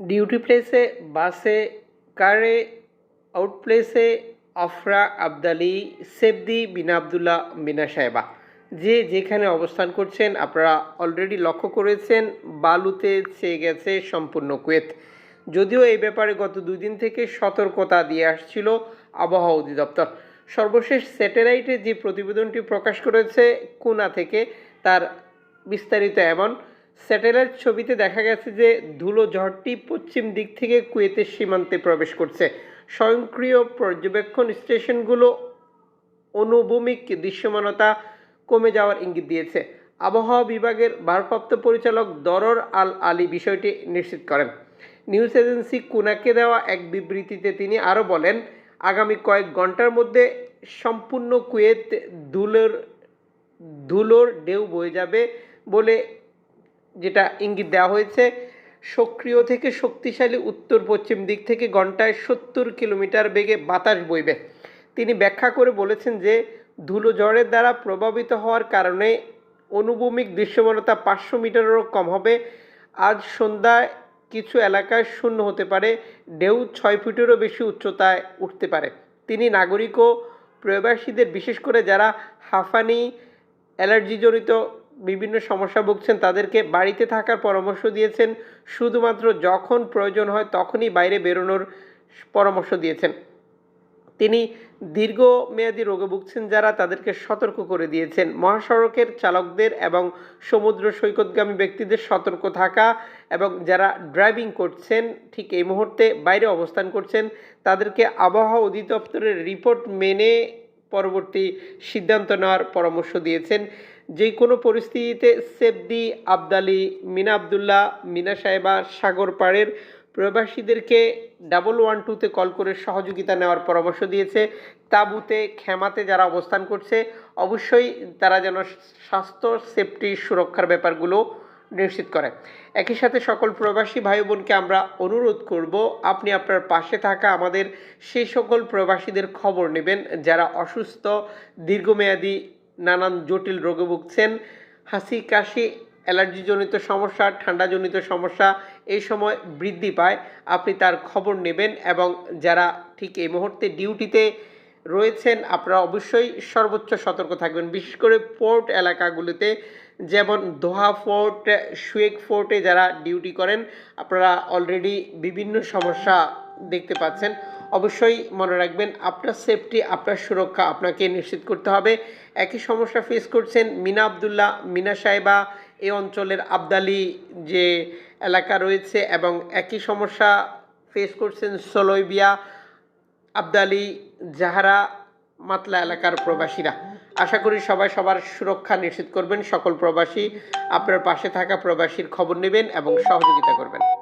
Duty প্লেসে, বাসে, কারে, আউট প্লেসে, আফরা, আবদালি, সেবদি, বিনা আবদুল্লাহ মিনা সাহেবা। যে যেখানে অবস্থান করছেন, আপনারা অলরেডি লক্ষ্য করেছেন, বালুতে চেয়ে গেছে সম্পূর্ণ কুয়েত। যদিও এই ব্যাপারে গত দুই দিন থেকে সতর্কতা দিয়ে আসছিল আবহাওয়া অধিদপ্তর। সর্বশেষ স্যাটেলাইটে যে প্রতিবেদনটি প্রকাশ করেছে, কুনা থেকে, তার বিস্তারিত এমন স্যাটেলাইট ছবিতে দেখা গেছে যে ধুলো ঝড়টি পশ্চিম দিক থেকে কুয়েতের সীমান্তে প্রবেশ করছে। স্বয়ংক্রিয় পর্যবেক্ষণ স্টেশনগুলো অনুভূমিক দৃশ্যমানতা কমে যাওয়ার ইঙ্গিত দিয়েছে। আবহাওয়া বিভাগের ভারপ্রাপ্ত পরিচালক দরর আল আলী বিষয়টি নিশ্চিত করেন। নিউজ এজেন্সি কুনাকে দেওয়া এক বিবৃতিতে তিনি আরও বলেন, আগামী কয়েক ঘণ্টার মধ্যে সম্পূর্ণ কুয়েত ধুলোর ধুলোর ঢেউ বয়ে যাবে বলে যেটা ইঙ্গিত দেওয়া হয়েছে, সক্রিয় থেকে শক্তিশালী উত্তর পশ্চিম দিক থেকে ঘন্টায় সত্তর কিলোমিটার বেগে বাতাস বইবে। তিনি ব্যাখ্যা করে বলেছেন যে, ধুলো ঝড়ের দ্বারা প্রভাবিত হওয়ার কারণে অনুভূমিক দৃশ্যমানতা পাঁচশো মিটারেরও কম হবে। আজ সন্ধ্যায় কিছু এলাকায় শূন্য হতে পারে, ঢেউ ছয় ফুটেরও বেশি উচ্চতায় উঠতে পারে। তিনি নাগরিক ও প্রবাসীদের, বিশেষ করে যারা হাঁফানি অ্যালার্জিজনিত বিভিন্ন সমস্যা ভুগছেন, তাদেরকে বাড়িতে থাকার পরামর্শ দিয়েছেন। শুধুমাত্র যখন প্রয়োজন হয় তখনই বাইরে বেরোনোর পরামর্শ দিয়েছেন। তিনি দীর্ঘমেয়াদী রোগে ভুগছেন যারা তাদেরকে সতর্ক করে দিয়েছেন। মহাসড়কের চালকদের এবং সমুদ্র সৈকতগামী ব্যক্তিদের সতর্ক থাকা এবং যারা ড্রাইভিং করছেন, ঠিক এই মুহূর্তে বাইরে অবস্থান করছেন, তাদেরকে আবহাওয়া অধিদপ্তরের রিপোর্ট মেনে পরবর্তী সিদ্ধান্ত নেওয়ার পরামর্শ দিয়েছেন। যে কোনো পরিস্থিতিতে সেফদি আবদালি, মিনা আবদুল্লাহ, মিনা সাহেবা, সাগর পাড়ের প্রবাসীদেরকে ডাবল ওয়ান টুতে কল করে সহযোগিতা নেওয়ার পরামর্শ দিয়েছে। তাঁবুতে, খেমাতে যারা অবস্থান করছে, অবশ্যই তারা যেন স্বাস্থ্য, সেফটি, সুরক্ষার ব্যাপারগুলো নিশ্চিত করে। একই সাথে সকল প্রবাসী ভাই বোনকে আমরা অনুরোধ করব, আপনি আপনার পাশে থাকা আমাদের সেই সকল প্রবাসীদের খবর নেবেন যারা অসুস্থ, দীর্ঘমেয়াদী নানান জটিল রোগে ভুগছেন, হাসি, কাশি, অ্যালার্জিজনিত সমস্যা, ঠান্ডাজনিত সমস্যা, এই সময় বৃদ্ধি পায়। আপনি তার খবর নেবেন এবং যারা ঠিক এই মুহূর্তে ডিউটিতে রয়েছেন, আপনারা অবশ্যই সর্বোচ্চ সতর্ক থাকবেন। বিশেষ করে পোর্ট এলাকাগুলিতে, যেমন দোহা ফোর্ট সুয়েক ফোর্টে যারা ডিউটি করেন, আপনারা অলরেডি বিভিন্ন সমস্যা দেখতে পাচ্ছেন। অবশ্যই মনে রাখবেন, আপনার সেফটি আপনার সুরক্ষা আপনাকে নিশ্চিত করতে হবে। একই সমস্যা ফেস করছেন মিনা আবদুল্লাহ, মিনা সাহেবা, এই অঞ্চলের আবদালি যে এলাকা রয়েছে এবং একই সমস্যা ফেস করছেন সোলইবিয়া, আবদালি, জাহারা, মাতলা এলাকার প্রবাসীরা। আশা করি সবাই সবার সুরক্ষা নিশ্চিত করবেন, সকল প্রবাসী আপনার পাশে থাকা প্রবাসীর খবর নেবেন এবং সহযোগিতা করবেন।